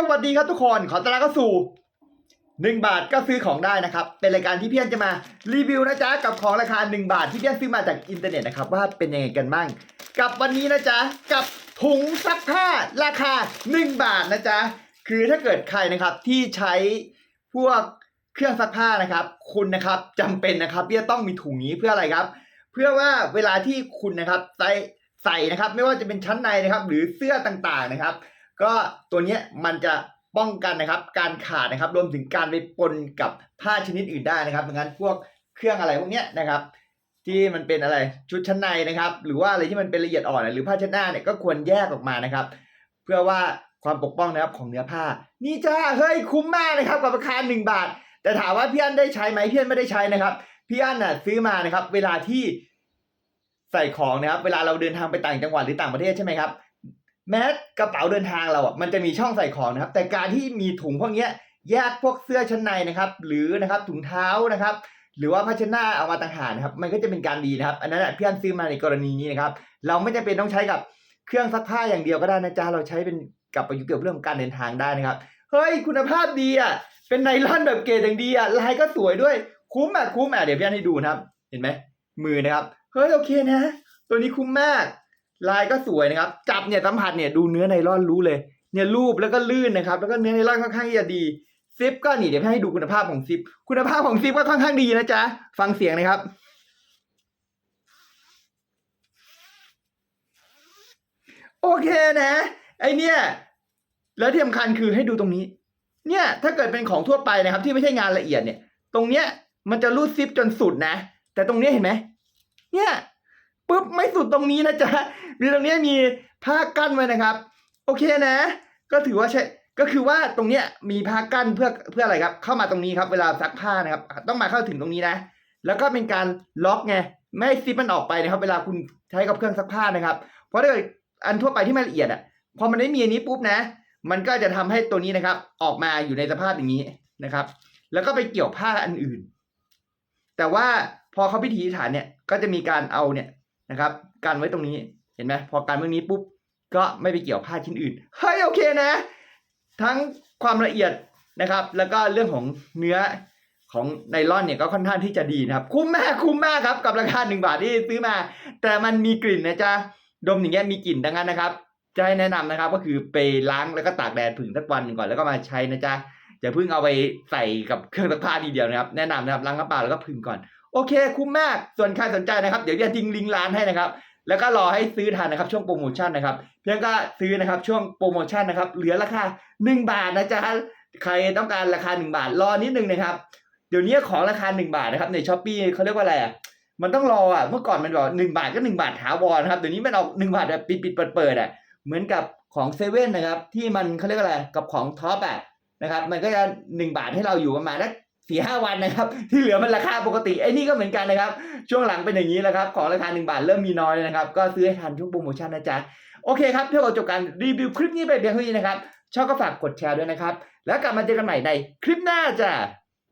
สวัสดีครับทุกคน ขอต้อนรับเข้าสู่1บาทก็ซื้อของได้นะครับ เป็นรายการที่พี่อันจะมารีวิวนะจ๊ะกับของราคา1บาทที่พี่อันซื้อมาจากอินเทอร์เน็ตนะครับว่าเป็นยังไงกันบ้าง กับวันนี้นะจ๊ะกับถุงซักผ้าราคา1บาทนะจ๊ะคือถ้าเกิดใครนะครับที่ใช้พวกเครื่องซักผ้านะครับ คุณนะครับจำเป็นนะครับที่จะต้องมีถุงนี้เพื่ออะไรครับ เพื่อว่าเวลาที่คุณนะครับใส่ใส่นะครับ ไม่ว่าจะเป็นชั้นในนะครับ หรือเสื้อต่างๆนะครับ ก็ตัวนี้มันจะป้องกันนะครับ การขาดนะครับ รวมถึงการไปปนกับผ้าชนิดอื่นได้นะครับดังนั้นพวกเครื่องอะไรพวกเนี้ยนะครับ ที่มันเป็นอะไรชุดชั้นในนะครับ หรือว่าอะไรที่มันเป็นละเอียดอ่อนหรือผ้าเช็ดหน้าเนี่ยก็ควรแยกออกมานะครับ เพื่อว่าความปกป้องนะครับของเนื้อผ้า นี่จ้าเฮ้ยคุ้มมากนะครับ กับราคาหนึ่งบาท แต่ถามว่าพี่อันได้ใช้ไหมพี่อันไม่ได้ใช้นะครับพี่อันน่ะซื้อมานะครับ เวลาที่ใส่ของนะครับ เวลาเราเดินทางไปต่างจังหวัดหรือต่างประเทศใช่ไหมครับ แม้กระเป๋าเดินทางเราอะมันจะมีช่องใส่ของนะครับ แต่การที่มีถุงพวกเนี้ยแยกพวกเสื้อชั้นในนะครับ หรือนะครับถุงเท้านะครับ หรือว่าผ้าชน้าเอามาต่างหากนะครับ มันก็จะเป็นการดีนะครับ อันนั้นอะพี่อันซื้อมาในกรณีนี้นะครับ เราไม่จำเป็นต้องใช้กับเครื่องซักผ้าอย่างเดียวก็ได้นะจ๊ะเราใช้เป็นกับประยุกต์กับเรื่องของการเดินทางได้นะครับเฮ้ยคุณภาพดีอะเป็นไนลอนแบบเกรดอย่างดีอะลายก็สวยด้วยคุ้มอะคุ้มอะเดี๋ยวพี่อันให้ดูนะครับ เห็นไหมมือนะครับเฮ้ยโอเคนะ ตัวนี้คุ้มมาก ลายก็สวยนะครับ จับเนี่ยสัมผัสเนี่ยดูเนื้อไนลอนรู้เลย เนี่ยรูปแล้วก็ลื่นนะครับ แล้วก็เนื้อไนลอนค่อนข้างที่จะดีซิปก็นี่เดี๋ยวให้ดูคุณภาพของซิป คุณภาพของซิปก็ค่อนข้างดีนะจ๊ะ ฟังเสียงนะครับ โอเคนะ ไอเนี่ย แล้วที่สำคัญคือให้ดูตรงนี้ เนี่ย ถ้าเกิดเป็นของทั่วไปนะครับ ที่ไม่ใช่งานละเอียดเนี่ย ตรงเนี้ยมันจะรูดซิปจนสุดนะ แต่ตรงเนี้ยเห็นไหมเนี่ย ไม่สุดตรงนี้นะจ๊ะมีตรงนี้มีผ้ากั้นไว้นะครับ โอเคนะ ก็ถือว่าใช่ก็คือว่าตรงเนี้ยมีผ้ากั้นเพื่อเพื่ออะไรครับ เข้ามาตรงนี้ครับเวลาซักผ้านะครับ ต้องมาเข้าถึงตรงนี้นะ แล้วก็เป็นการล็อกไงไม่ให้ซิปมันออกไปนะครับ เวลาคุณใช้กับเครื่องซักผ้านะครับ เพราะถ้าเกิดอันทั่วไปที่มันละเอียดอะพอมันไม่มีอันนี้ปุ๊บนะ มันก็จะทำให้ตัวนี้นะครับ ออกมาอยู่ในสภาพอย่างนี้นะครับ แล้วก็ไปเกี่ยวผ้าอันอื่น แต่ว่าพอเขาพิธีฐานเนี่ยก็จะมีการเอาเนี่ย นะครับกันไว้ตรงนี้เห็นไหมพอกันไว้ตรงนี้ปุ๊บก็ไม่ไปเกี่ยวผ้าชิ้นอื่นเฮ้ยโอเคนะ ทั้งความละเอียดนะครับ แล้วก็เรื่องของเนื้อของไนลอนเนี่ยก็ค่อนข้างที่จะดีนะครับ คุ้มมากคุ้มมากครับกับราคาหนึ่งบาทที่ซื้อมา แต่มันมีกลิ่นนะจ๊ะดมอย่างเงี้ยมีกลิ่นดังนั้นนะครับ จะให้แนะนำนะครับ ก็คือไปล้างแล้วก็ตากแดดผึ่งสักวันหนึ่งก่อนแล้วก็มาใช้นะจ๊ะอย่าเพิ่งเอาไปใส่กับเครื่องซักผ้าทีเดียวนะครับ แนะนำนะครับล้างกระเป๋าแล้วก็ผึ่งก่อน โอเค คุ้มมากส่วนใครสนใจนะครับ เดี๋ยวจะทิ้งลิงก์ร้านให้นะครับแล้วก็รอให้ซื้อทันนะครับช่วงโปรโมชั่นนะครับ เพียงก็ซื้อนะครับช่วงโปรโมชั่นนะครับเหลือราคา 1 บาทนะจ๊ะใครต้องการราคา 1 บาทรอนิดนึงนะครับ เดี๋ยวนี้ของราคา 1 บาทนะครับในช้อปปี้เขาเรียกว่าอะไรอะมันต้องรออะเมื่อก่อนมันบอกหนึ่งบาทก็หนึ่งบาทถาวรนะครับเดี๋ยวนี้มันออกหนึ่งบาทแบบปิดปิดเปิดเปิดอะเหมือนกับของเซเว่นนะครับที่มันเขาเรียกว่าอะไรกับของท็อปอะนะครับมันก็จะหนึ่งบาทให้เราอยู่ประมาณนัก สี่ห้าวันนะครับ ที่เหลือมันราคาปกติไอ้นี่ก็เหมือนกันนะครับ ช่วงหลังเป็นอย่างนี้แล้วครับ ของราคาหนึ่งบาทเริ่มมีน้อยแล้วนะครับ ก็ซื้อให้ทันช่วงโปรโมชั่นนะจ๊ะ โอเคครับเพื่อเราจบการรีวิวคลิปนี้ไปเพียงเท่านี้นะครับชอบก็ฝากกดแชร์ด้วยนะครับ แล้วกลับมาเจอกันใหม่ในคลิปหน้าจ้ะ